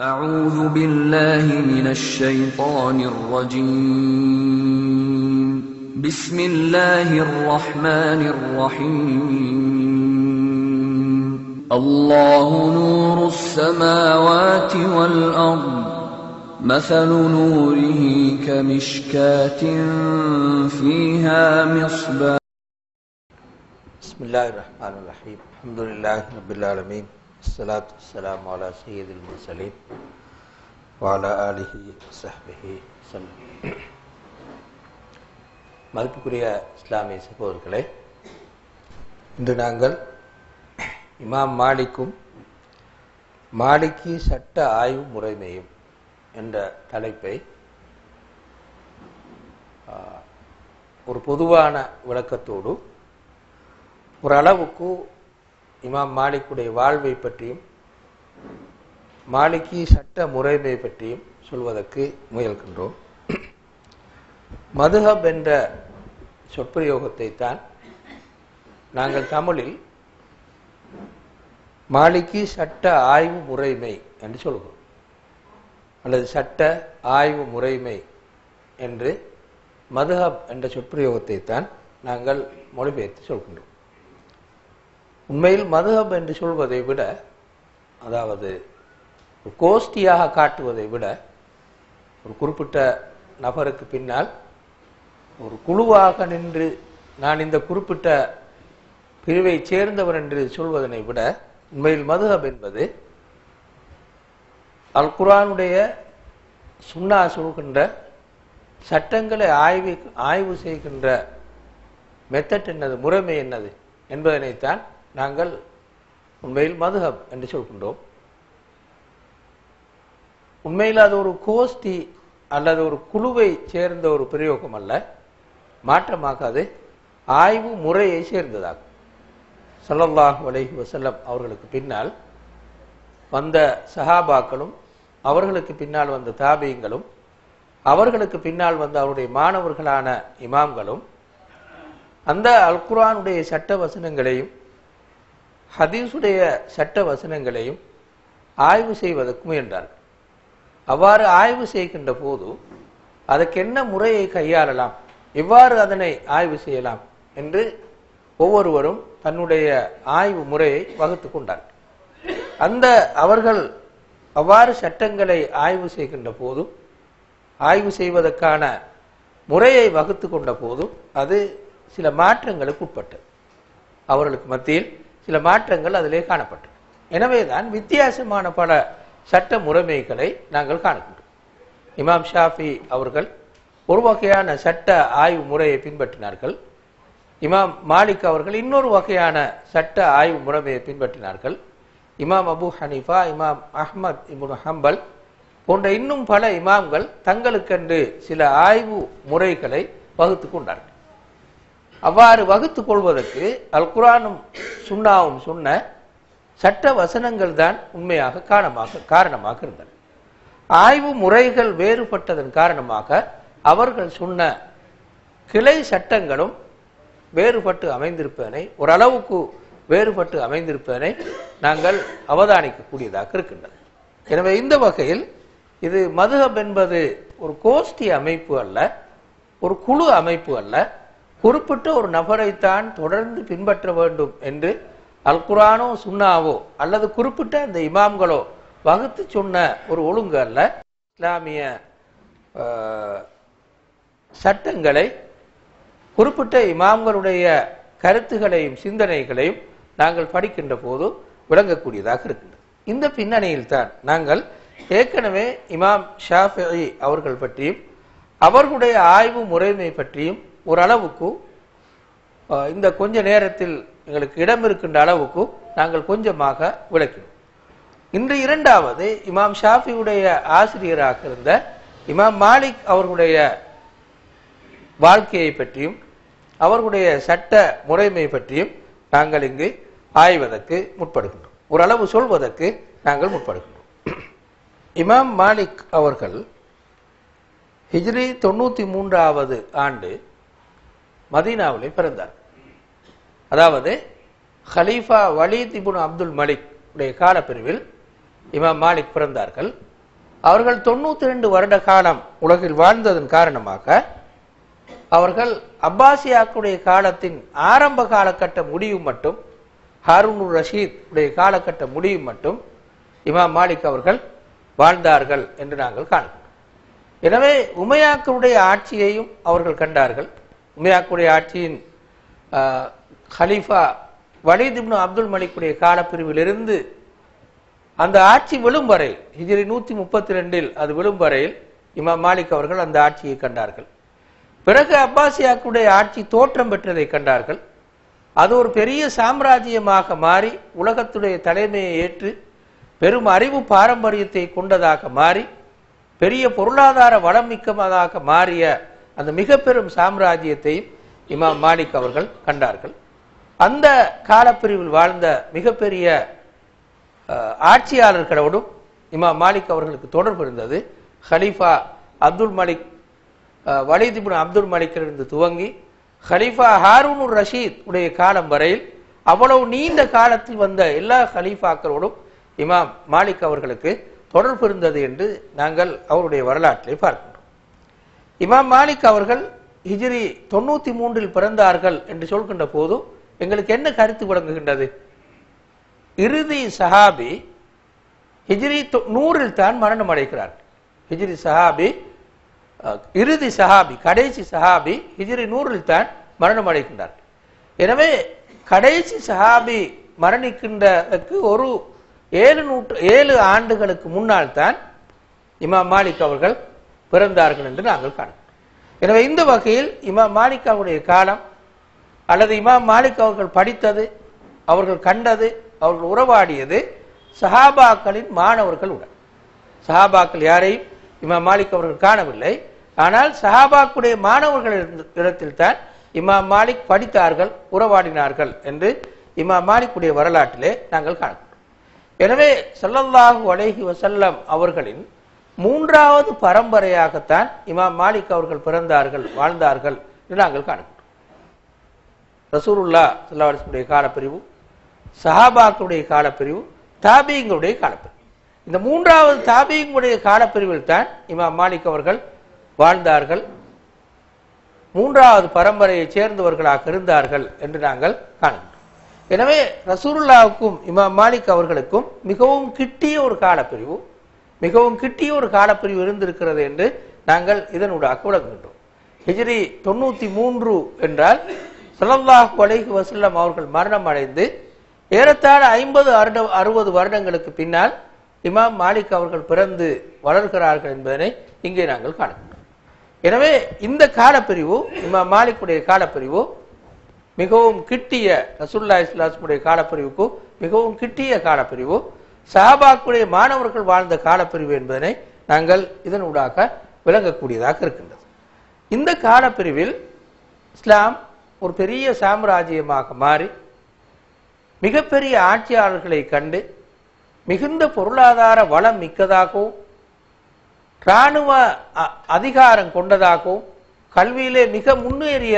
أعوذ بالله من الشيطان الرجيم. بسم الله الرحمن الرحيم. الله نور السماوات والأرض. مثل نوره كمشكاة فيها مصباح. بسم الله الرحمن الرحيم. الحمد لله رب العالمين. الصلاة والسلام على سيد المرسلين وعلى آله وصحبه وسلم மதிப்புக்குரிய இஸ்லாமிய சகோதரர்களே இன்று நாங்கள் இமாம் மாலிக்கும் மாலிக்கி சட்ட ஆய்வு முறைமையும் என்ற தலைப்பை ஆ, ஒரு பொதுவான விளக்கத்தோடு ஓரளவுக்கு இமாம் மாலிக்குடைய வாழ்வை பற்றியும் மாலிக்கி சட்ட முறைமை பற்றியும் சொல்வதற்கு முயல்கின்றோம். மதுஹப் என்ற சொற்பிரயோகத்தை தான் நாங்கள் தமிழில் மாலிக்கி சட்ட ஆய்வு முறைமை என்று சொல்கிறோம். அல்லது சட்ட ஆய்வு முறைமை என்று மதுஹப் என்ற சொற்பிரயோகத்தை தான் நாங்கள் மொழிபெயர்த்து சொல்கின்றோம். உண்மையில் மதுஹப் என்று சொல்வதை விட அதாவது ஒரு கோஷ்டியாக காட்டுவதை விட ஒரு குறிப்பிட்ட நபருக்கு பின்னால் ஒரு குழுவாக நின்று நான் இந்த குறிப்பிட்ட பிரிவை சேர்ந்தவர் என்று சொல்வதனை விட உண்மையில் மதுஹப் என்பது அல் குரானுடைய சுண்ணா சொல்கின்ற சட்டங்களை ஆய்வு ஆய்வு செய்கின்ற மெத்தட் என்னது முறைமை என்னது என்பதனைத்தான் நாங்கள் உண்மையில் மதுஹப் என்று சொல்கின்றோம். உண்மையில் அது ஒரு கோஷ்டி அல்லது ஒரு குழுவை சேர்ந்த ஒரு பிரயோகம் அல்ல. மாற்றமாக அது ஆய்வு முறையை சேர்ந்ததாகும். சல்லல்லாஹ் வலைஹி வசல்லம் அவர்களுக்கு பின்னால் வந்த சஹாபாக்களும் அவர்களுக்கு பின்னால் வந்த தாபியங்களும் அவர்களுக்கு பின்னால் வந்த அவருடைய மாணவர்களான இமாம்களும் அந்த அல்குரானுடைய சட்ட வசனங்களையும் ஹதீஸுடைய சட்ட வசனங்களையும் ஆய்வு செய்வதற்கு முயன்றார்கள். அவ்வாறு ஆய்வு செய்கின்ற போது அதற்கு என்ன முறையை கையாளலாம்? எவ்வாறு அதனை ஆய்வு செய்யலாம்? என்று ஒவ்வொருவரும் தன்னுடைய ஆய்வு முறையை வகுத்து கொண்டார்கள் அந்த அவர்கள் அவ்வாறு சட்டங்களை ஆய்வு செய்கின்ற போதும் ஆய்வு செய்வதற்கான முறையை வகுத்து கொண்ட போதும் அது சில மாற்றங்களுக்கு உட்பட்டது. அவர்களுக்கு மத்தியில் சில மாற்றங்கள் அதிலே காணப்பட்டது. எனவேதான் வித்தியாசமான பல சட்ட முறைமைகளை நாங்கள் காணுகின்றோம். இமாம் ஷாஃபி அவர்கள் ஒரு வகையான சட்ட ஆய்வு முறையை பின்பற்றினார்கள். இமாம் மாலிக் அவர்கள் இன்னொரு வகையான சட்ட ஆய்வு முறைமையை பின்பற்றினார்கள். இமாம் அபு ஹனீஃபா இமாம் அஹ்மத் இமுன் ஹம்பல் போன்ற இன்னும் பல இமாம்கள் தங்களுக்கென்று சில ஆய்வு முறைகளை வகுத்து கொண்டார்கள். அவ்வாறு வகுத்துக் கொள்வதற்கு அல் குரானும் சுண்ணாவும் சொன்ன சட்ட வசனங்கள் தான் உண்மையாக காரணமாக காரணமாக இருந்தன. ஆய்வு முறைகள் வேறுபட்டதன் காரணமாக அவர்கள் சொன்ன கிளை சட்டங்களும் வேறுபட்டு அமைந்திருப்பதனை ஓரளவுக்கு வேறுபட்டு அமைந்திருப்பதனை நாங்கள் அவதானிக்கக்கூடியதாக இருக்கின்றது எனவே இந்த வகையில் இது மதுகம் என்பது ஒரு கோஷ்டி அமைப்பு அல்ல ஒரு குழு அமைப்பு அல்ல குறிப்பிட்ட ஒரு நபரைத்தான் தொடர்ந்து பின்பற்ற வேண்டும் என்று அல் குரானோ சுன்னாவோ அல்லது குறிப்பிட்ட அந்த இமாம்களோ வகுத்து சொன்ன ஒரு ஒழுங்கு அல்ல. இஸ்லாமிய சட்டங்களை குறிப்பிட்ட இமாம்களுடைய கருத்துகளையும் சிந்தனைகளையும் நாங்கள் படிக்கின்ற போது விளங்கக்கூடியதாக இருக்கின்றது. இந்த பின்னணியில் தான் நாங்கள் ஏற்கனவே இமாம் ஷாஃபி அவர்கள் பற்றியும் அவர்களுடைய ஆய்வு முறைமை பற்றியும் ஓரளவுக்கு இந்த கொஞ்ச நேரத்தில் எங்களுக்கு இடம் இருக்கின்ற அளவுக்கு நாங்கள் கொஞ்சமாக விளக்கினோம். இன்று இரண்டாவது இமாம் ஷாஃபியுடைய ஆசிரியராக இருந்த இமாம் மாலிக் அவர்களுடைய வாழ்க்கையை பற்றியும் அவர்களுடைய சட்ட முறைமை பற்றியும் நாங்கள் இங்கு ஆய்வதற்கு முற்படுகின்றோம். ஓரளவு சொல்வதற்கு நாங்கள் முற்படுகின்றோம். இமாம் மாலிக் அவர்கள் ஹிஜ்ரி தொண்ணூற்றி மூன்றாவது ஆண்டு மதீனாவிலே பிறந்தார். அதாவது ஹலீஃபா வலீத் இபுன் அப்துல் மலிக் உடைய காலப்பிரிவில் இமாம் மாலிக் பிறந்தார்கள். அவர்கள் தொண்ணூத்தி ரெண்டு வருட காலம் உலகில் வாழ்ந்ததன் காரணமாக அவர்கள் அப்பாசியாக்குடைய காலத்தின் ஆரம்ப காலகட்ட முடிவு மட்டும் ஹாரூன் ரஷீத் உடைய காலகட்ட முடிவு மட்டும் இமாம் மாலிக் அவர்கள் வாழ்ந்தார்கள் என்று நாங்கள் காண்கிறோம். எனவே உமையாக்களுடைய ஆட்சியையும் அவர்கள் கண்டார்கள். உமையாக்குடைய ஆட்சியின் ஹலீஃபா வலிதிப்னு அப்துல் மலிக்குடைய காலப்பிரிவிலிருந்து அந்த ஆட்சி விழும் வரை ஹிஜிரி நூத்தி முப்பத்தி ரெண்டில் அது விழும் வரையில் இமாம் மாலிக் அவர்கள் அந்த ஆட்சியை கண்டார்கள். பிறகு அப்பாசியாக்குடைய ஆட்சி தோற்றம் பெற்றதை கண்டார்கள். அது ஒரு பெரிய சாம்ராஜ்யமாக மாறி உலகத்துடைய தலைமையை ஏற்று பெரும் அறிவு பாரம்பரியத்தை கொண்டதாக மாறி பெரிய பொருளாதார வளம் மிக்கதாக மாறிய அந்த மிக பெரும் சாம்ராஜ்யத்தையும் இமாம் மாலிக் அவர்கள் கண்டார்கள். அந்த காலப்பிரிவில் வாழ்ந்த மிகப்பெரிய ஆட்சியாளர்களோடும் இமாம் மாலிக் அவர்களுக்கு தொடர்பு இருந்தது. ஹலீஃபா அப்துல் மலிக் வலிதிபின் அப்துல் மலிக்கிலிருந்து துவங்கி ஹலீஃபா ஹாரூன் ரஷீத் உடைய காலம் வரையில் அவ்வளவு நீண்ட காலத்தில் வந்த எல்லா ஹலீஃபாக்களோடும் இமாம் மாலிக் அவர்களுக்கு தொடர்பு இருந்தது என்று நாங்கள் அவருடைய வரலாற்றை பார்க்கிறோம் இமாம் மாலிக் அவர்கள் ஹிஜ்ரி தொண்ணூத்தி மூன்றில் பிறந்தார்கள் என்று சொல்கின்ற போது எங்களுக்கு என்ன கருத்து விளங்குகின்றது? இறுதி சஹாபி ஹிஜ்ரி தொ- நூறில் தான் மரணம் அடைகிறார். ஹிஜ்ரி சஹாபி இறுதி சஹாபி கடைசி சஹாபி ஹிஜ்ரி நூறில் தான் மரணம் அடைகின்றார். எனவே கடைசி சஹாபி மரணிக்கின்றதற்கு ஒரு ஏழு நூற்று ஏழு ஆண்டுகளுக்கு முன்னால் தான் இமாம் மாலிக் அவர்கள் பிறந்தார்கள் என்று நாங்கள் காணோம். எனவே இந்த வகையில் இமாம் மாலிக் அவருடைய காலம் அல்லது இமாம் மாலிக் அவர்கள் படித்தது அவர்கள் கண்டது அவர்கள் உறவாடியது சஹாபாக்களின் மாணவர்கள் உடன். சஹாபாக்கள் யாரையும் இமாம் மாலிக் அவர்கள் காணவில்லை. ஆனால் சஹாபாக்குடைய மாணவர்கள் இடத்தில் தான் இமாம் மாலிக் படித்தார்கள் உறவாடினார்கள் என்று இமாம் மாலிக்குடைய வரலாற்றிலே நாங்கள் காணலாம் எனவே சல்லல்லாஹு அலேஹி வசல்லம் அவர்களின் மூன்றாவது பரம்பரையாகத்தான் இமாம் மாலிக் அவர்கள் பிறந்தார்கள் வாழ்ந்தார்கள் என்று நாங்கள் காணுகிறோம். ரசூருல்லா ஸல்லல்லாஹு காலப்பிரிவு சஹாபாக்களுடைய காலப்பிரிவு தாபியங்களுடைய காலப்பிரிவு. இந்த மூன்றாவது தாபியங்களுடைய காலப்பிரிவில் தான் இமாம் மாலிக் அவர்கள் வாழ்ந்தார்கள் மூன்றாவது பரம்பரையைச் சேர்ந்தவர்களாக இருந்தார்கள் என்று நாங்கள் காணுகிறோம். எனவே ரசூருல்லாவுக்கும் இமாம் மாலிக் அவர்களுக்கும் மிகவும் கிட்டிய ஒரு காலப்பிரிவு. மிகவும் கிட்டிய ஒரு காலப்பிரிவு இருந்திருக்கிறது என்று நாங்கள் இதனூடாக விளங்குகின்றோம் ஹிஜ்ரி தொண்ணூத்தி மூன்று என்றால் சலல்லாஹ் அலைஹி வசல்லம் அவர்கள் மரணம் அடைந்து ஏறத்தாழ ஐம்பது வருட அறுபது வருடங்களுக்கு பின்னால் இமாம் மாலிக் அவர்கள் பிறந்து வளர்கிறார்கள் என்பதனை இங்கே நாங்கள் காணுகிறோம். எனவே இந்த காலப்பிரிவு இமாம் மாலிக்குடைய காலப்பிரிவு மிகவும் கிட்டிய ரசுல்லா இஸ்லாஸ்முடைய காலப்பிரிவுக்கு மிகவும் கிட்டிய காலப்பிரிவு. சஹாபாக்குடைய மாணவர்கள் வாழ்ந்த காலப்பிரிவு என்பதனை நாங்கள் இதனூடாக விளங்கக்கூடியதாக இருக்கின்றது. இந்த காலப்பிரிவில் இஸ்லாம் ஒரு பெரிய சாம்ராஜ்யமாக மாறி மிகப்பெரிய ஆட்சியாளர்களை கண்டு மிகுந்த பொருளாதார வளம் மிக்கதாகவும் இராணுவ அ- அதிகாரம் கொண்டதாகவும் கல்வியிலே மிக முன்னேறிய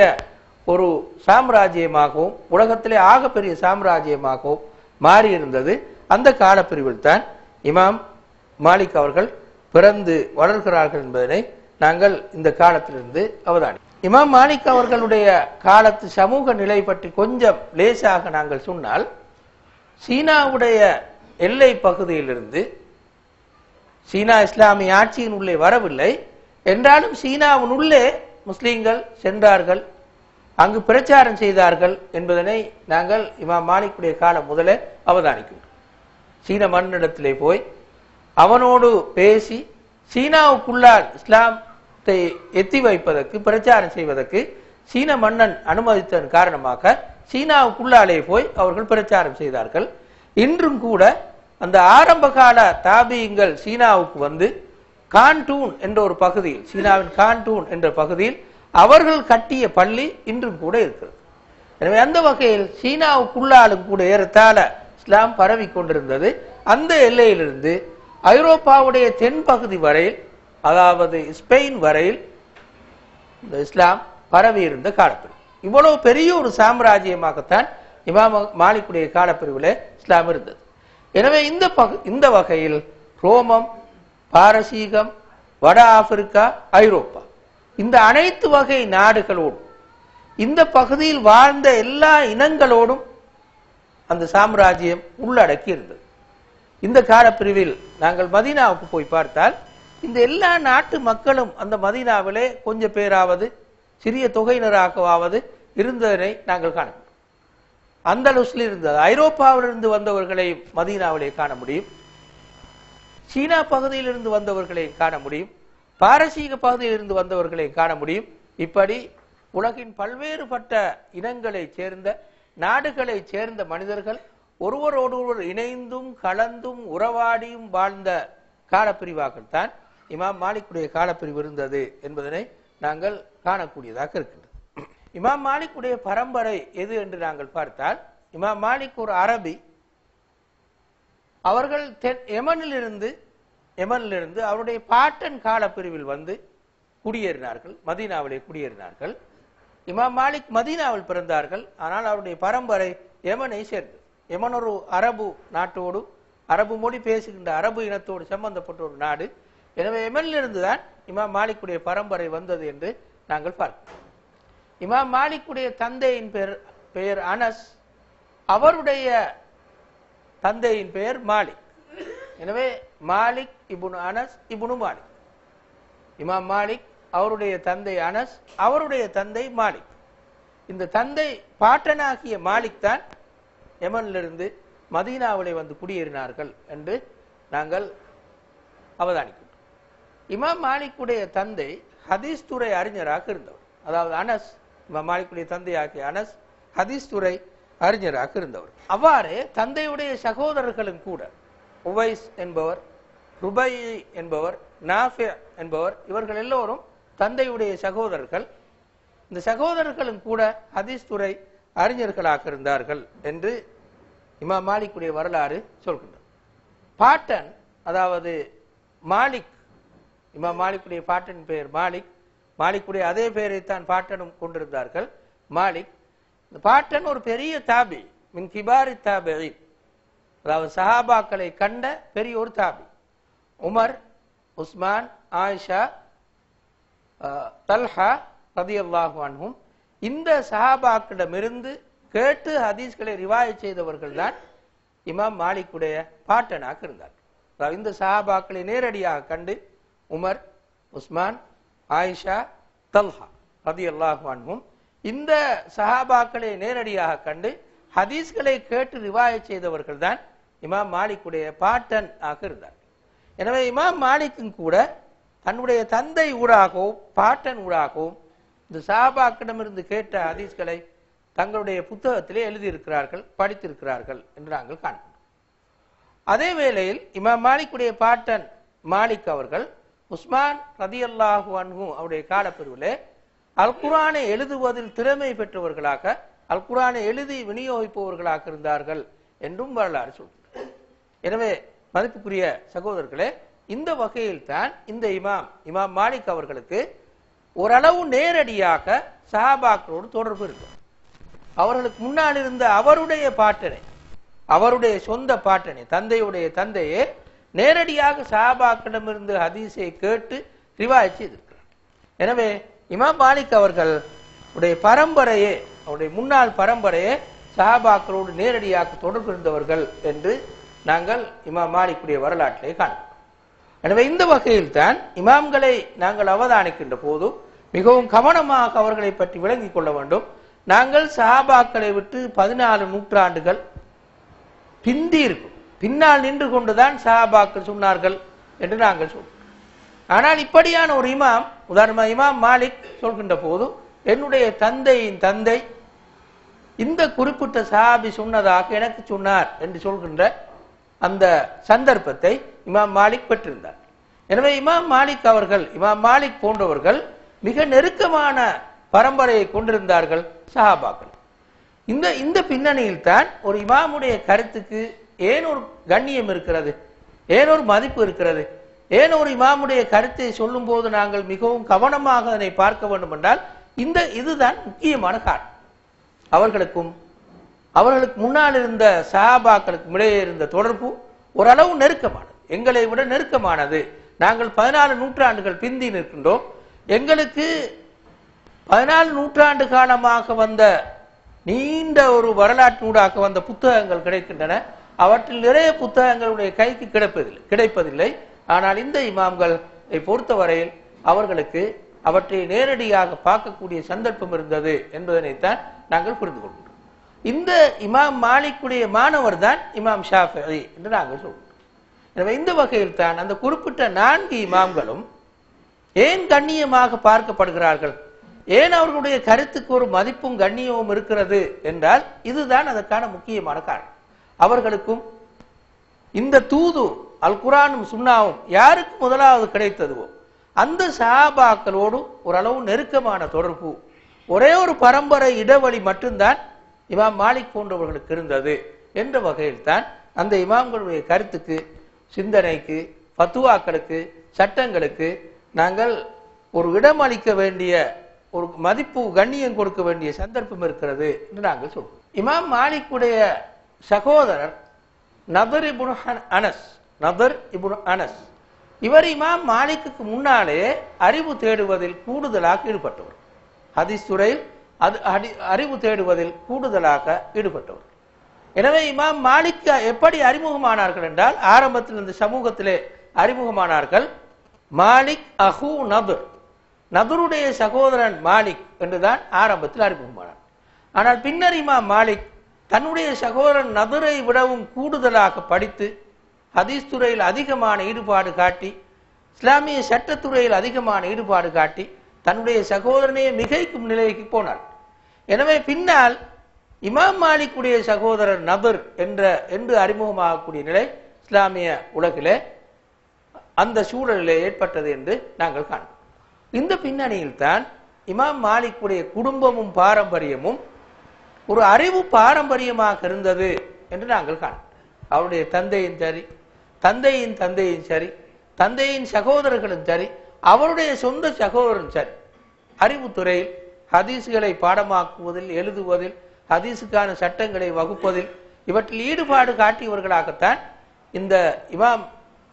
ஒரு சாம்ராஜ்யமாகவும் உலகத்திலே ஆகப்பெரிய சாம்ராஜ்யமாகவும் மாறியிருந்தது. அந்த காலப்பிரிவில் தான் இமாம் மாலிக் அவர்கள் பிறந்து வளர்கிறார்கள் என்பதனை நாங்கள் இந்த காலத்திலிருந்து அவதானி இமாம் மாலிக் அவர்களுடைய காலத்து சமூக நிலை பற்றி கொஞ்சம் லேசாக நாங்கள் சொன்னால் சீனாவுடைய எல்லை பகுதியிலிருந்து சீனா இஸ்லாமிய ஆட்சியின் உள்ளே வரவில்லை. என்றாலும் சீனாவின் உள்ளே முஸ்லீம்கள் சென்றார்கள். அங்கு பிரச்சாரம் செய்தார்கள் என்பதனை நாங்கள் இமாம் மாலிக்குடைய காலம் முதலே அவதானிக்கின்றோம். சீன மன்னிடத்திலே போய் அவனோடு பேசி சீனாவுக்குள்ளால் இஸ்லாத்தை எத்தி வைப்பதற்கு பிரச்சாரம் செய்வதற்கு சீன மன்னன் அனுமதித்ததன் காரணமாக சீனாவுக்குள்ளாலே போய் அவர்கள் பிரச்சாரம் செய்தார்கள். இன்றும் கூட அந்த ஆரம்ப கால தாபியங்கள் சீனாவுக்கு வந்து கான்டூன் என்ற ஒரு பகுதியில் சீனாவின் கான்டூன் என்ற பகுதியில் அவர்கள் கட்டிய பள்ளி இன்றும் கூட இருக்கிறது. எனவே அந்த வகையில் சீனாவுக்குள்ளாலும் கூட ஏறத்தாழ இஸ்லாம் பரவி கொண்டிருந்தது. அந்த எல்லையிலிருந்து ஐரோப்பாவுடைய தென்பகுதி வரையில் அதாவது ஸ்பெயின் வரையில் இந்த இஸ்லாம் பரவி இருந்த காலப்பிரிவு இவ்வளவு பெரிய ஒரு சாம்ராஜ்யமாகத்தான் இமாம மாலிக்குடைய காலப்பிரிவில் இஸ்லாம் இருந்தது. எனவே இந்த பகு இந்த வகையில் ரோமம் பாரசீகம் வட ஆப்பிரிக்கா ஐரோப்பா இந்த அனைத்து வகை நாடுகளோடும் இந்த பகுதியில் வாழ்ந்த எல்லா இனங்களோடும் அந்த சாம்ராஜ்யம் உள்ளடக்கி இருந்தது இந்த காலப்பிரிவில் நாங்கள் மதீனாவுக்கு போய் பார்த்தால் இந்த எல்லா நாட்டு மக்களும் அந்த மதீனாவிலே கொஞ்சம் பேராவது சிறிய தொகையினராகவாவது இருந்ததனை நாங்கள் காண முடியும். அந்தலுஸ்ல இருந்தது ஐரோப்பாவிலிருந்து வந்தவர்களை மதீனாவிலே காண முடியும். சீனா பகுதியிலிருந்து வந்தவர்களை காண முடியும். பாரசீக பகுதியிலிருந்து வந்தவர்களை காண முடியும். இப்படி உலகின் பல்வேறுபட்ட இனங்களைச் சேர்ந்த நாடுகளை சேர்ந்த மனிதர்கள் ஒருவரோடொருவர் இணைந்தும் கலந்தும் உறவாடியும் வாழ்ந்த காலப்பிரிவாகத்தான் இமாம் மாலிக்குடைய காலப்பிரிவு இருந்தது என்பதனை நாங்கள் காணக்கூடியதாக இருக்கின்றது. இமாம் மாலிக்குடைய பரம்பரை எது என்று நாங்கள் பார்த்தால் இமாம் மாலிக் ஒரு அரபி. அவர்கள் தென் எமனிலிருந்து எமனிலிருந்து அவருடைய பாட்டன் காலப்பிரிவில் வந்து குடியேறினார்கள் மதீனாவிலே குடியேறினார்கள். இமாம் மாலிக் மதீனாவில் பிறந்தார்கள். ஆனால் அவருடைய பரம்பரை எமனை சேர்ந்தது. எமன் ஒரு அரபு நாட்டோடு அரபு மொழி பேசுகின்ற அரபு இனத்தோடு சம்பந்தப்பட்ட ஒரு நாடு. எனவே எமனிலிருந்து தான் இமாம் மாலிக்குடைய பரம்பரை வந்தது என்று நாங்கள் பார்க்கிறோம். இமாம் மாலிக்குடைய தந்தையின் பெயர் பெயர் அனஸ். அவருடைய தந்தையின் பெயர் மாலிக். எனவே மாலிக் இபுனு அனஸ் இபுனு மாலிக். இமாம் மாலிக் அவருடைய தந்தை அனஸ் அவருடைய தந்தை மாலிக். இந்த தந்தை பாட்டனாகிய மாலிக் தான் எமனிலிருந்து மதீனாவிலே வந்து குடியேறினார்கள் என்று நாங்கள் அவதானிக்கின்றோம் இமாம் மாலிக்குடைய தந்தை ஹதீஸ் துறை அறிஞராக இருந்தவர். அதாவது அனஸ் இமாம் மாலிக்குடைய தந்தையாகிய அனஸ் ஹதீஸ் துறை அறிஞராக இருந்தவர். அவ்வாறு தந்தையுடைய சகோதரர்களும் கூட உவைஸ் என்பவர் ருபை என்பவர் நாஃபியா என்பவர் இவர்கள் எல்லோரும் தந்தையுடைய சகோதரர்கள் இந்த சகோதரர்களும் கூட ஹதீஸ் துறை அறிஞர்களாக இருந்தார்கள் என்று இமாம் மாலிக்குடைய வரலாறு சொல்கின்றார் பாட்டன் அதாவது மாலிக் இமாம் மாலிக்குடைய பாட்டன் பெயர் மாலிக் மாலிக்குடைய அதே பெயரைத்தான் பாட்டனும் கொண்டிருந்தார்கள் மாலிக். இந்த பாட்டன் ஒரு பெரிய தாபி மின் கிபாரி தாபி. அதாவது சஹாபாக்களை கண்ட பெரிய ஒரு தாபி. உமர் உஸ்மான் ஆயிஷா தல்ஹா ரதியல்லாஹு அன்ஹும் இந்த சஹாபாக்களிடமிருந்து கேட்டு ஹதீஸ்களை ரிவாய் செய்தவர்கள் தான் இமாம் மாலிக்குடைய பாட்டனாக இருந்தார். இந்த சஹாபாக்களை நேரடியாக கண்டு உமர் உஸ்மான் ஆயிஷா தல்ஹா ரதியல்லாஹு அன்ஹும் இந்த சஹாபாக்களை நேரடியாக கண்டு ஹதீஸ்களை கேட்டு ரிவாயத் செய்தவர்கள் தான் இமாம் மாலிக்குடைய பாட்டன் ஆக இருந்தார். எனவே இமாம் மாலிக்கும் கூட தன்னுடைய தந்தை ஊடாகவும் பாட்டன் ஊடாகவும் இந்த சாபாக்கிடமிருந்து கேட்ட ஹதீஸ்களை தங்களுடைய புத்தகத்திலே எழுதியிருக்கிறார்கள் படித்திருக்கிறார்கள் என்று நாங்கள் காண்கிறோம். அதே வேளையில் இமாம் மாலிக்குடைய பாட்டன் மாலிக் அவர்கள் உஸ்மான் ரதியல்லாஹு அன்ஹு அவருடைய காலப்பிரிவிலே அல் குரானை எழுதுவதில் திறமை பெற்றவர்களாக அல் குரானை எழுதி விநியோகிப்பவர்களாக இருந்தார்கள் என்றும் வரலாறு சொல்கிறார் எனவே மதிப்புக்குரிய சகோதரர்களே இந்த வகையில் தான் இந்த இமாம் இமாம் மாலிக் அவர்களுக்கு ஓரளவு நேரடியாக சஹாபாக்களோடு தொடர்பு இருக்கு. அவர்களுக்கு முன்னால் இருந்த அவருடைய பாட்டனை அவருடைய சொந்த பாட்டனை தந்தையுடைய தந்தையே நேரடியாக சஹாபாக்களிடமிருந்து ஹதீஸை கேட்டு ரிவாய்ச்சி எனவே இமாம் மாலிக் அவர்கள் உடைய பரம்பரையே அவருடைய முன்னாள் பரம்பரையே சஹாபாக்களோடு நேரடியாக தொடர்பு இருந்தவர்கள் என்று நாங்கள் இமாம் மாலிக்குடைய வரலாற்றை காண்கிறோம். எனவே இந்த வகையில் தான் இமாம்களை நாங்கள் அவதானிக்கின்ற போது மிகவும் கவனமாக அவர்களை பற்றி விளங்கிக் கொள்ள வேண்டும். நாங்கள் சஹாபாக்களை விட்டு பதினாலு நூற்றாண்டுகள் பிந்தி இருக்கும். பின்னால் நின்று கொண்டுதான் சஹாபாக்கள் சொன்னார்கள் என்று நாங்கள் சொல்றோம் ஆனால் இப்படியான ஒரு இமாம் உதாரணமாக இமாம் மாலிக் சொல்கின்ற போது என்னுடைய தந்தையின் தந்தை இந்த குறிப்பிட்ட சஹாபி சொன்னதாக எனக்கு சொன்னார் என்று சொல்கின்ற அந்த சந்தர்ப்பத்தை இமாம் மாலிக் பெற்றிருந்தார். எனவே இமாம் மாலிக் அவர்கள் இமாம் மாலிக் போன்றவர்கள் மிக நெருக்கமான பரம்பரையை கொண்டிருந்தார்கள் சஹாபாக்கள். இந்த இந்த பின்னணியில் தான் ஒரு இமாமுடைய கருத்துக்கு ஏன் ஒரு கண்ணியம் இருக்கிறது? ஏன் ஒரு மதிப்பு இருக்கிறது? ஏன் ஒரு இமாமுடைய கருத்தை சொல்லும் போது நாங்கள் மிகவும் கவனமாக அதனை பார்க்க வேண்டும் என்றால் இந்த இதுதான் முக்கியமான காரணம். அவர்களுக்கும் அவர்களுக்கு முன்னால் இருந்த சஹாபாக்களுக்கும் இடையே இருந்த தொடர்பு ஓரளவு நெருக்கமான எங்களை விட நெருக்கமானது. நாங்கள் பதினாலு நூற்றாண்டுகள் பிந்தி நிற்கின்றோம். எங்களுக்கு பதினாலு நூற்றாண்டு காலமாக வந்த நீண்ட ஒரு வரலாற்றூடாக வந்த புத்தகங்கள் கிடைக்கின்றன. அவற்றில் நிறைய புத்தகங்களுடைய கைக்கு கிடைப்பதில்லை கிடைப்பதில்லை. ஆனால் இந்த இமாம்களை பொறுத்தவரையில் அவர்களுக்கு அவற்றை நேரடியாக பார்க்கக்கூடிய சந்தர்ப்பம் இருந்தது என்பதனைத்தான் நாங்கள் புரிந்து கொள்கிறோம் இந்த இமாம் மாலிக்குடைய மாணவர் தான் இமாம் ஷாஃபி என்று நாங்கள் சொல்கிறோம் எனவே இந்த வகையில் தான் அந்த குறிப்பிட்ட நான்கு இமாம்களும் ஏன் கண்ணியமாக பார்க்கப்படுகிறார்கள்? ஏன் அவர்களுடைய கருத்துக்கு ஒரு மதிப்பும் கண்ணியமும் இருக்கிறது என்றால் இதுதான் அதற்கான முக்கியமான காரணம். அவர்களுக்கும் இந்த தூது அல் குரானும் சுண்ணாவும் யாருக்கு முதலாவது கிடைத்ததுவோ அந்த சஹாபாக்களோடு ஓரளவு நெருக்கமான தொடர்பு ஒரே ஒரு பரம்பரை இடைவெளி மட்டும்தான் இமாம் மாலிக் போன்றவர்களுக்கு இருந்தது என்ற வகையில் தான் அந்த இமாம்களுடைய கருத்துக்கு சிந்தனைக்கு பத்துவாக்களுக்கு சட்டங்களுக்கு நாங்கள் ஒரு இடம் அளிக்க வேண்டிய ஒரு மதிப்பு கண்ணியம் கொடுக்க வேண்டிய சந்தர்ப்பம் இருக்கிறது என்று நாங்கள் சொல்வோம். இமாம் மாலிக்குடைய சகோதரர் Nadr Ibn Anas Nadr Ibn Anas. இவர் இமாம் மாலிக்குக்கு முன்னாலே அறிவு தேடுவதில் கூடுதலாக ஈடுபட்டவர். ஹதீஸ் துறையில் அது அறிவு தேடுவதில் கூடுதலாக ஈடுபட்டவர். எனவே இமாம் மாலிக் எப்படி அறிமுகமானார்கள் என்றால் ஆரம்பத்தில் இந்த சமூகத்திலே அறிமுகமானார்கள். மாலிக் அஹூ நதுர் நதுருடைய சகோதரன் மாலிக் என்றுதான் ஆரம்பத்தில் அறிமுகமானார். ஆனால் பின்னர் இமாம் மாலிக் தன்னுடைய சகோதரன் நதுரை விடவும் கூடுதலாக படித்து ஹதீஸ் துறையில் அதிகமான ஈடுபாடு காட்டி இஸ்லாமிய சட்டத்துறையில் அதிகமான ஈடுபாடு காட்டி தன்னுடைய சகோதரனையே மிகைக்கும் நிலைக்கு போனார். எனவே பின்னால் இமாம் மாலிக்குடைய சகோதரர் நபர் என்ற என்று அறிமுகமாகக்கூடிய நிலை இஸ்லாமிய உலகிலே அந்த சூழலிலே ஏற்பட்டது என்று நாங்கள் காண்போம். இந்த பின்னணியில் தான் இமாம் மாலிக்குடைய குடும்பமும் பாரம்பரியமும் ஒரு அறிவு பாரம்பரியமாக இருந்தது என்று நாங்கள் காணோம் அவருடைய தந்தையின் சரி தந்தையின் தந்தையும் சரி தந்தையின் சகோதரர்களும் சரி அவருடைய சொந்த சகோதரன் சரி. அறிவுத்துறையில் ஹதீஸ்களை பாடமாக்குவதில் எழுதுவதில் ஹதீஸுக்கான சட்டங்களை வகுப்பதில் இவற்றில் ஈடுபாடு காட்டியவர்களாகத்தான் இந்த இமாம்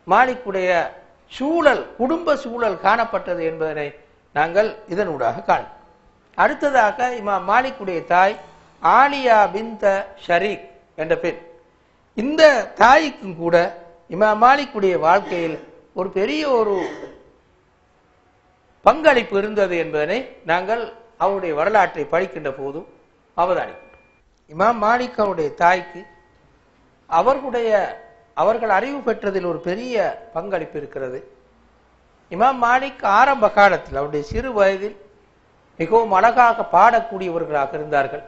மாலிக்குடைய சூழல் குடும்ப சூழல் காணப்பட்டது என்பதனை நாங்கள் இதனூடாக காணும். அடுத்ததாக இமாம் மாலிக்குடைய தாய் ஆலியா பிந்த ஷரீக் என்ற பெண். இந்த தாய்க்கும் கூட இமாம் மாலிக்குடைய வாழ்க்கையில் ஒரு பெரிய ஒரு பங்களிப்பு இருந்தது என்பதனை நாங்கள் அவருடைய வரலாற்றை படிக்கின்ற போதும் அவதானிக்கும் இமாம் மாலிக் அவருடைய தாய்க்கு அவர்களுடைய அவர்கள் அறிவு பெற்றதில் ஒரு பெரிய பங்களிப்பு இருக்கிறது. இமாம் மாலிக் ஆரம்ப காலத்தில் அவருடைய சிறு வயதில் மிகவும் அழகாக பாடக்கூடியவர்களாக இருந்தார்கள்.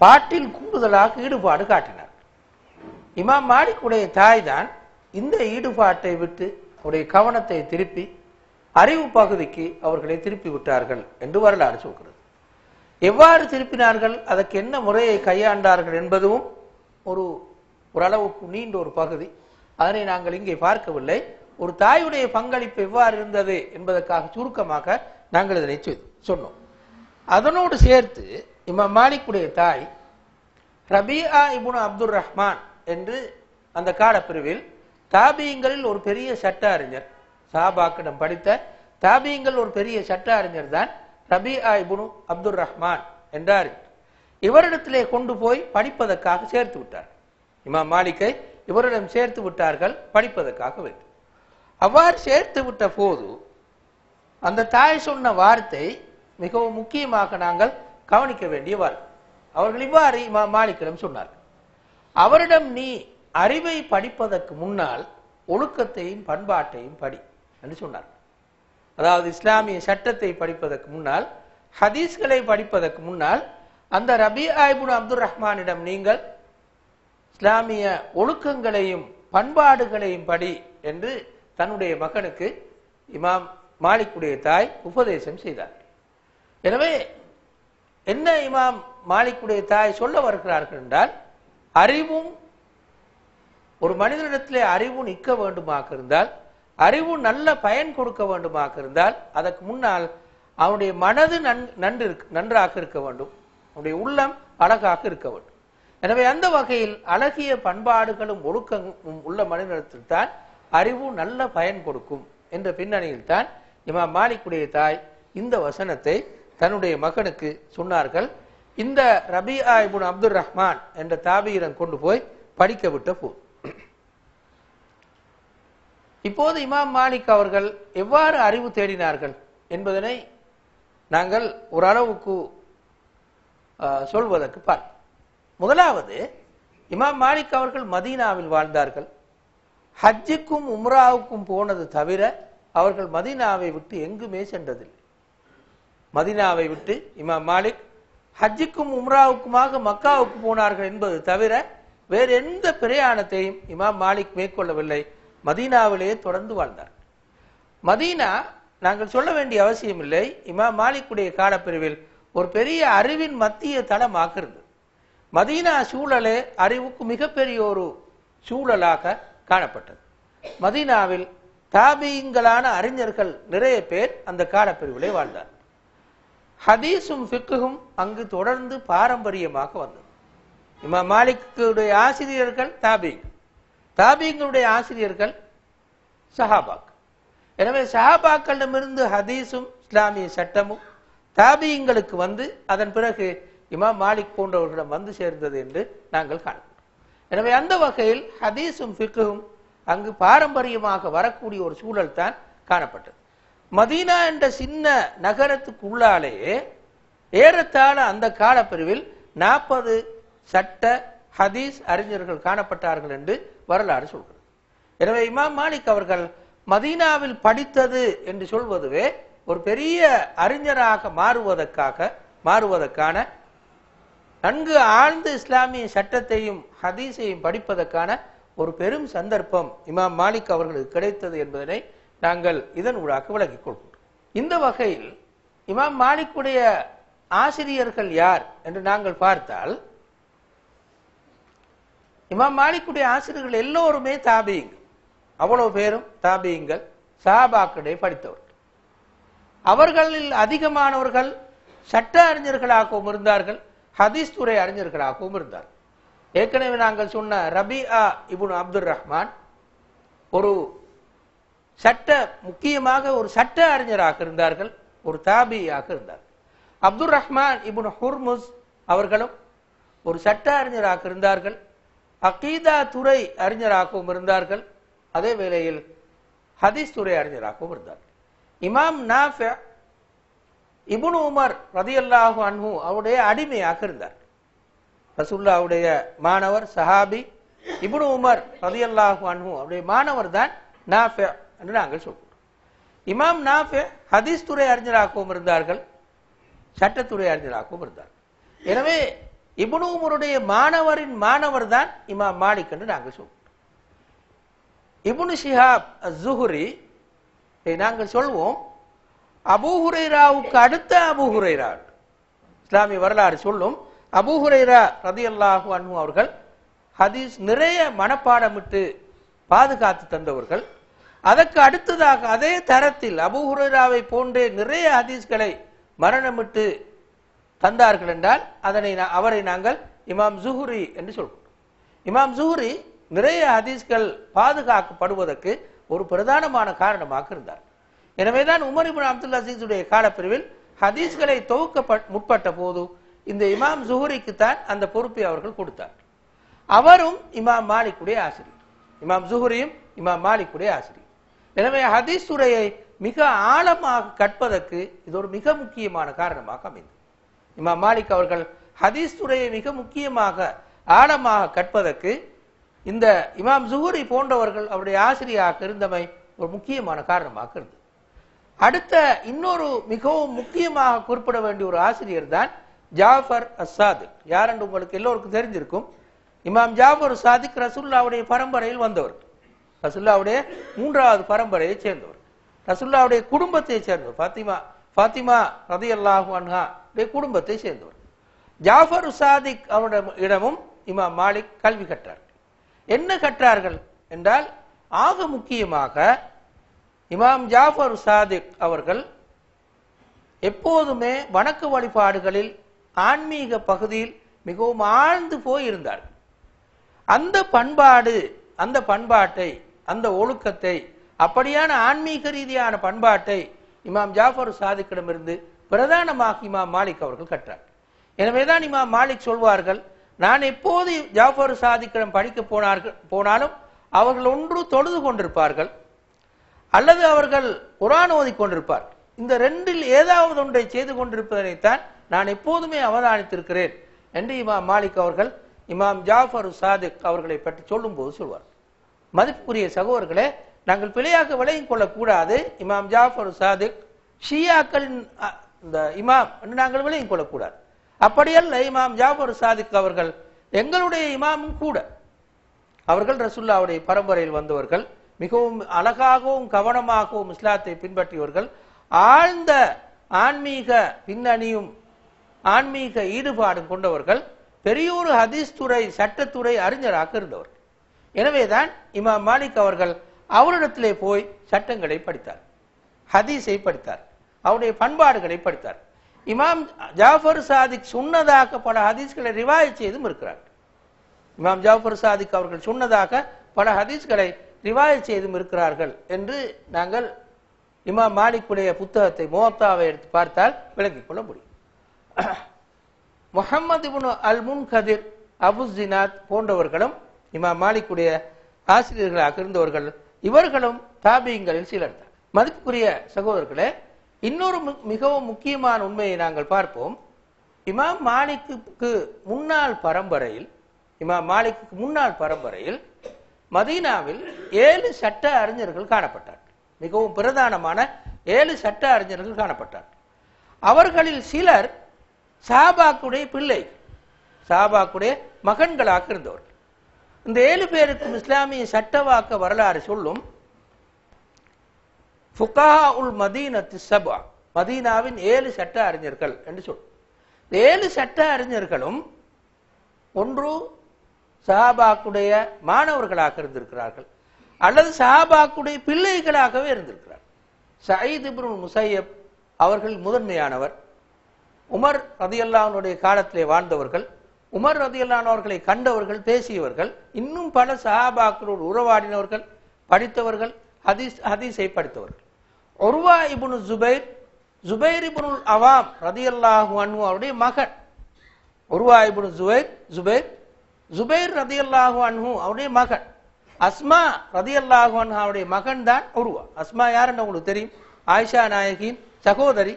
பாட்டில் கூடுதலாக ஈடுபாடு காட்டினார். இமாம் மாலிக்குடைய தாய் தான் இந்த ஈடுபாட்டை விட்டு அவருடைய கவனத்தை திருப்பி அறிவு பகுதிக்கு அவர்களை திருப்பி விட்டார்கள் என்று வரலாறு சொல்கிறது. எவ்வாறு திருப்பினார்கள்? அதற்கு என்ன முறையை கையாண்டார்கள் என்பதும் ஒரு ஓரளவுக்கு நீண்ட ஒரு பகுதி. அதனை நாங்கள் இங்கே பார்க்கவில்லை. ஒரு தாயுடைய பங்களிப்பு எவ்வாறு இருந்தது என்பதற்காக சுருக்கமாக நாங்கள் இதனை சொன்னோம். அதனோடு சேர்த்து இமாம் மாலிக்குடைய தாய் ரபியா இபுன் அப்துல் ரஹ்மான் என்று அந்த காலப்பிரிவில் தாபியங்களில் ஒரு பெரிய சட்ட அறிஞர் சாபாக்கிடம் படித்த தாபியங்கள் ஒரு பெரிய சட்ட அறிஞர் தான் ரபியா இப்னு அப்துல் ரஹ்மான் என்றார். இவரிடத்திலே கொண்டு போய் படிப்பதற்காக சேர்த்து விட்டார். இமாம் மாலிக்கை இவரிடம் சேர்த்து விட்டார்கள் படிப்பதற்காக வைத்து அவ்வாறு சேர்த்து விட்ட போது அந்த தாய் சொன்ன வார்த்தை மிகவும் முக்கியமாக நாங்கள் கவனிக்க வேண்டிய வார்த்தை. அவர்கள் இவ்வாறு இமாம் மாலிக்கிடம் சொன்னார் அவரிடம் நீ அறிவை படிப்பதற்கு முன்னால் ஒழுக்கத்தையும் பண்பாட்டையும் படி என்று சொன்னார் அதாவது இஸ்லாமிய சட்டத்தை படிப்பதற்கு முன்னால் ஹதீஸ்களை படிப்பதற்கு முன்னால் அந்த ரபி ஆய்புன் அப்துல் ரஹ்மானிடம் நீங்கள் இஸ்லாமிய ஒழுக்கங்களையும் பண்பாடுகளையும் படி என்று தன்னுடைய மகனுக்கு இமாம் மாலிக்குடைய தாய் உபதேசம் செய்தார். எனவே என்ன இமாம் மாலிக்குடைய தாய் சொல்ல வருகிறார்கள் என்றால் அறிவும் ஒரு மனிதனிடத்திலே அறிவு நிற்க வேண்டுமாக இருந்தால் அறிவு நல்ல பயன் கொடுக்க வேண்டுமாக இருந்தால் அதற்கு முன்னால் அவனுடைய மனது நன் நன்று நன்றாக இருக்க வேண்டும். அவனுடைய உள்ளம் அழகாக இருக்க வேண்டும். எனவே அந்த வகையில் அழகிய பண்பாடுகளும் ஒழுக்கமும் உள்ள மனிதனத்தில் தான் அறிவு நல்ல பயன் கொடுக்கும் என்ற பின்னணியில் தான் இமா மாலிக்குடைய தாய் இந்த வசனத்தை தன்னுடைய மகனுக்கு சொன்னார்கள். இந்த ரபி ஆய்புன் அப்துல் ரஹ்மான் என்ற தாபீரன் கொண்டு போய் படிக்க விட்ட போ இப்போது இமாம் மாலிக் அவர்கள் எவ்வாறு அறிவு தேடினார்கள் என்பதனை நாங்கள் ஓரளவுக்கு சொல்வதற்கு பார். முதலாவது இமாம் மாலிக் அவர்கள் மதீனாவில் வாழ்ந்தார்கள். ஹஜ்ஜுக்கும் உம்ராவுக்கும் போனது தவிர அவர்கள் மதீனாவை விட்டு எங்குமே சென்றதில்லை. மதீனாவை விட்டு இமாம் மாலிக் ஹஜ்ஜுக்கும் உம்ராவுக்குமாக மக்காவுக்கு போனார்கள் என்பது தவிர வேறு எந்த பிரயாணத்தையும் இமாம் மாலிக் மேற்கொள்ளவில்லை. மதீனாவிலேயே தொடர்ந்து வாழ்ந்தார். மதீனா நாங்கள் சொல்ல வேண்டிய அவசியம் இல்லை. இமா மாலிக்குடைய காலப்பிரிவில் ஒரு பெரிய அறிவின் மத்திய தளமாக இருந்தது. மதீனா சூழலே அறிவுக்கு மிகப்பெரிய ஒரு சூழலாக காணப்பட்டது. மதீனாவில் தாபியங்களான அறிஞர்கள் நிறைய பேர் அந்த காலப்பிரிவிலே வாழ்ந்தார். ஹதீஸும் ஃபிக்குகும் அங்கு தொடர்ந்து பாரம்பரியமாக வந்தது. இமா மாலிக்குடைய ஆசிரியர்கள் தாபிங் தாபியங்களுடைய ஆசிரியர்கள் சஹாபாக் எனவே சஹாபாக்களிடமிருந்து ஹதீஸும் இஸ்லாமிய சட்டமும் தாபியங்களுக்கு வந்து அதன் பிறகு இமாம் மாலிக் போன்றவர்களிடம் வந்து சேர்ந்தது என்று நாங்கள் காண்கிறோம். எனவே அந்த வகையில் ஹதீஸும் ஃபிக்கும் அங்கு பாரம்பரியமாக வரக்கூடிய ஒரு சூழல் தான் காணப்பட்டது. மதீனா என்ற சின்ன நகரத்துக்குள்ளாலேயே ஏறத்தாழ அந்த காலப்பிரிவில் நாற்பது சட்ட ஹதீஸ் அறிஞர்கள் காணப்பட்டார்கள் என்று வரலாறு சொல்கிறது எனவே இமாம் மாலிக் அவர்கள் மதீனாவில் படித்தது என்று சொல்வதுவே ஒரு பெரிய அறிஞராக மாறுவதற்காக மாறுவதற்கான நன்கு ஆழ்ந்த இஸ்லாமிய சட்டத்தையும் ஹதீஸையும் படிப்பதற்கான ஒரு பெரும் சந்தர்ப்பம் இமாம் மாலிக் அவர்களுக்கு கிடைத்தது என்பதனை நாங்கள் இதன் ஊடாக விளக்கிக் கொள்கிறோம் இந்த வகையில் இமாம் மாலிக்குடைய ஆசிரியர்கள் யார் என்று நாங்கள் பார்த்தால் இமாம் மாலிக்குடைய ஆசிரியர்கள் எல்லோருமே தாபியங்கள். அவ்வளவு பேரும் தாபியுங்கள் சஹாபாக்களிடையே படித்தவர்கள் அவர்களில் அதிகமானவர்கள் சட்ட அறிஞர்களாகவும் இருந்தார்கள் ஹதீஸ் துறை அறிஞர்களாகவும் இருந்தார்கள். ஏற்கனவே நாங்கள் சொன்ன ரபிஆ இபுன் அப்துல் ரஹ்மான் ஒரு சட்ட முக்கியமாக ஒரு சட்ட அறிஞராக இருந்தார்கள் ஒரு தாபியாக இருந்தார் அப்துல் ரஹ்மான் இபுன் ஹுர்முஸ் அவர்களும் ஒரு சட்ட அறிஞராக இருந்தார்கள் அகீதா துறை அறிஞராகவும் இருந்தார்கள். அதே வேளையில் ஹதீஸ் துறை அறிஞராகவும் இருந்தார்கள் இமாம் நாஃபி இப்னு உமர் ரதியல்லாஹு அன்ஹு அவருடைய அடிமையாக இருந்தார். ரசுல்லாவுடைய மாணவர் சஹாபி இபுன் உமர் ரதியல்லாஹு அன்ஹு அவருடைய மாணவர் தான் நாஃபி என்று நாங்கள் சொல்கிறோம் இமாம் நாஃபே ஹதீஸ் துறை அறிஞராகவும் இருந்தார்கள் சட்டத்துறை அறிஞராகவும் இருந்தார். எனவே இபுனு உமருடைய மாணவரின் மாணவர் தான் இமாம் மாலிக் என்று நாங்கள் சொல்வோம் இபுனு ஷிஹாப் ஜுஹுரி நாங்கள் சொல்வோம். அபூஹுரைராவுக்கு அடுத்த அபூஹுரைரா இஸ்லாமிய வரலாறு சொல்லும். அபூஹுரைரா ஹுரைரா ரதியல்லாஹு அன்பு அவர்கள் ஹதீஸ் நிறைய மனப்பாடமிட்டு பாதுகாத்து தந்தவர்கள். அதற்கு அடுத்ததாக அதே தரத்தில் அபூஹுரைராவை போன்றே நிறைய ஹதீஸ்களை மரணமிட்டு தந்தார்கள் என்றால் அதனை அவரை நாங்கள் இமாம் ஜுஹுரி என்று சொல்கிறோம் இமாம் ஜுஹுரி நிறைய ஹதீஸ்கள் பாதுகாக்கப்படுவதற்கு ஒரு பிரதானமான காரணமாக இருந்தார். எனவேதான் உமர் இபின் அப்துல் அசீஸுடைய காலப்பிரிவில் ஹதீஸ்களை தொகுக்க முற்பட்ட போது இந்த இமாம் ஜுஹுரிக்கு தான் அந்த பொறுப்பை அவர்கள் கொடுத்தார். அவரும் இமாம் மாலிக்குடைய ஆசிரியர். இமாம் ஜுஹுரியும் இமாம் மாலிக்குடைய ஆசிரியர். எனவே ஹதீஸ் துறையை மிக ஆழமாக கற்பதற்கு இது ஒரு மிக முக்கியமான காரணமாக அமைந்தது. இமாம் மாலிக் அவர்கள் ஹதீஸ் துறையை மிக முக்கியமாக ஆழமாக கற்பதற்கு இந்த இமாம் ஜுஹூரி போன்றவர்கள் அவருடைய ஆசிரியராக இருந்தமை ஒரு முக்கியமான காரணமாக இருந்தது. அடுத்த இன்னொரு மிகவும் முக்கியமாக குறிப்பிட வேண்டிய ஒரு ஆசிரியர் தான் ஜாஃபர் அசாது யார் என்று உங்களுக்கு எல்லோருக்கும் தெரிஞ்சிருக்கும். இமாம் ஜாஃபர் சாதிக் ரசுல்லாவுடைய பரம்பரையில் வந்தவர். ரசுல்லாவுடைய மூன்றாவது பரம்பரையை சேர்ந்தவர். ரசுல்லாவுடைய குடும்பத்தை சேர்ந்தவர். ஃபாத்திமா ஃபாத்திமா ரதி அல்லாஹு அன்ஹா குடும்பத்தை சேர்ந்தவர். ஜாஃபர் சாதிக் அவரிடம் இடமும் இமாம் மாலிக் கல்வி கற்றார். என்ன கற்றார்கள் என்றால் ஆக முக்கியமாக இமாம் ஜாஃபர் சாதிக் அவர்கள் எப்போதுமே வணக்க வழிபாடுகளில் ஆன்மீக பகுதியில் மிகவும் ஆழ்ந்து போய் இருந்தார்கள் அந்த பண்பாடு அந்த பண்பாட்டை அந்த ஒழுக்கத்தை அப்படியான ஆன்மீக ரீதியான பண்பாட்டை இமாம் ஜாஃபர் சாதிக்கிடமிருந்து பிரதானமாக இமா மாலிக் அவர்கள் கற்றார். எனவேதான் இமா மாலிக் சொல்வார்கள் நான் எப்போது ஜாஃபர் சாதிக்கிடம் படிக்க போனார்கள் போனாலும் அவர்கள் ஒன்று தொழுது கொண்டிருப்பார்கள் அல்லது அவர்கள் குரான் ஓதி கொண்டிருப்பார்கள் இந்த ரெண்டில் ஏதாவது ஒன்றை செய்து கொண்டிருப்பதனைத்தான் நான் எப்போதுமே அவதானித்திருக்கிறேன் என்று இமாம் மாலிக் அவர்கள் இமாம் ஜாஃபர் சாதிக் அவர்களை பற்றி சொல்லும்போது சொல்வார். மதிப்புக்குரிய சகோதரர்களே நாங்கள் பிழையாக விளையும் கொள்ளக்கூடாது. இமாம் ஜாஃபர் சாதிக் ஷியாக்களின் இந்த இமாம் என்று நாங்கள் விளங்கிக் கொள்ளக்கூடாது. அப்படியல்ல இமாம் ஜாபர் சாதிக் அவர்கள் எங்களுடைய இமாமும் கூட. அவர்கள் ரசுல்லாவுடைய பரம்பரையில் வந்தவர்கள் மிகவும் அழகாகவும் கவனமாகவும் இஸ்லாத்தை பின்பற்றியவர்கள். ஆழ்ந்த ஆன்மீக பின்னணியும் ஆன்மீக ஈடுபாடும் கொண்டவர்கள் பெரியோரு ஹதீஸ் துறை சட்டத்துறை அறிஞராக இருந்தவர்கள் எனவேதான் இமாம் மாலிக் அவர்கள் அவரிடத்திலே போய் சட்டங்களை படித்தார் ஹதீஸை படித்தார். அவருடைய பண்பாடுகளை படித்தார். இமாம் ஜாஃபர் சாதிக் சொன்னதாக பல ஹதீஸ்களை ரிவாயத் செய்தும் இருக்கிறார். இமாம் ஜாஃபர் சாதிக் அவர்கள் சொன்னதாக பல ஹதீஸ்களை ரிவாய் செய்தும் இருக்கிறார்கள் என்று நாங்கள் இமாம் மாலிக்குடைய புத்தகத்தை மோத்தாவை எடுத்து பார்த்தால் விளங்கிக் கொள்ள முடியும். முகமது இப்னு அல் முன்கதிர் அபு ஜினாத் போன்றவர்களும் இமாம் மாலிக்குடைய ஆசிரியர்களாக இருந்தவர்கள் இவர்களும் தாபியங்களில் சிலர் தான். மதிப்புக்குரிய சகோதரர்களே இன்னொரு மிகவும் முக்கியமான உண்மையை நாங்கள் பார்ப்போம். இமாம் மாலிக்கு முன்னாள் பரம்பரையில் இமாம் மாலிக்கு முன்னாள் பரம்பரையில் மதீனாவில் ஏழு சட்ட அறிஞர்கள் காணப்பட்டார்கள். மிகவும் பிரதானமான ஏழு சட்ட அறிஞர்கள் காணப்பட்டார்கள். அவர்களில் சிலர் சாபாக்குடைய பிள்ளை சாபாக்குடைய மகன்களாக இருந்தவர்கள். இந்த ஏழு பேருக்கும் இஸ்லாமிய சட்டவாக்க வரலாறு சொல்லும் ஃபுகா உல் மதீனத்து சபா. மதீனாவின் ஏழு சட்ட அறிஞர்கள் என்று சொல். ஏழு சட்ட அறிஞர்களும் ஒன்று சஹாபாக்குடைய மாணவர்களாக இருந்திருக்கிறார்கள். அல்லது சஹாபாக்குடைய பிள்ளைகளாகவே இருந்திருக்கிறார். சயீத் இப்னுல் முசையப் அவர்கள் முதன்மையானவர். உமர் ரதியல்லானுடைய காலத்திலே வாழ்ந்தவர்கள். உமர் ரதியல்லானவர்களை கண்டவர்கள் பேசியவர்கள். இன்னும் பல சஹாபாக்களோடு உறவாடினவர்கள் படித்தவர்கள் ஹதீஸ் ஹதீஸை படித்தவர்கள். ஒருவா இபுனு ஜுபைர் ஜுபைர் இபுனுல் அவாம் ரதியல்லாஹு அன்ஹு அவருடைய மகன். உருவா இபுனு ஜுபைர் ஜுபைர் ஜுபைர் ரதியல்லாஹு அன்ஹு அவருடைய மகன். அஸ்மா ரதியல்லாஹு அன்ஹு அவருடைய மகன் தான் உருவா. அஸ்மா யாருன்னு உங்களுக்கு தெரியும்? ஆயிஷா நாயகியின் சகோதரி.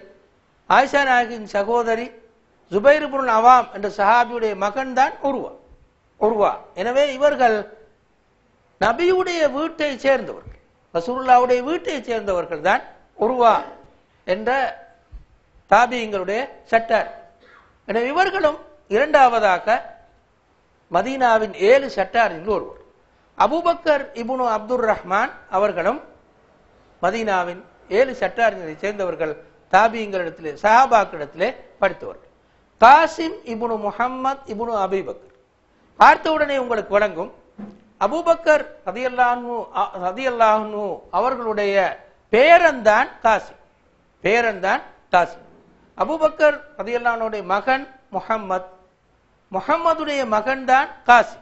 ஆயிஷா நாயகியின் சகோதரி ஜுபைர் இபுனுல் அவாம் என்ற சஹாபியுடைய மகன் தான் உருவா. உருவா. எனவே இவர்கள் நபியுடைய வீட்டை சேர்ந்தவர்கள். ரசூல்லாவுடைய வீட்டை சேர்ந்தவர்கள் தான் உருவா என்ற தாபியங்களுடைய சட்டார். எனவே இவர்களும் இரண்டாவதாக மதீனாவின் ஏழு சட்டாரில் ஒருவர். அபூபக்கர் இபுனு அப்துர் ரஹ்மான் அவர்களும் மதீனாவின் ஏழு சட்டாரினரை சேர்ந்தவர்கள் தாபியங்களிடத்திலே சஹாபாக்களிடத்திலே படித்தவர்கள். காசிம் இபுனு முஹம்மத் இபுனு அபிபக்கர். பார்த்தவுடனே உங்களுக்கு வழங்கும் அபூபக்கர் ரதியல்லாஹு ரதியல்லாஹு அவர்களுடைய பேரன்தான் பேரன் பேரன்தான் காசி அபூபக்கர் ரதியல்லானுடைய மகன் முகம்மத் முகம்மதுடைய மகன் தான் காசி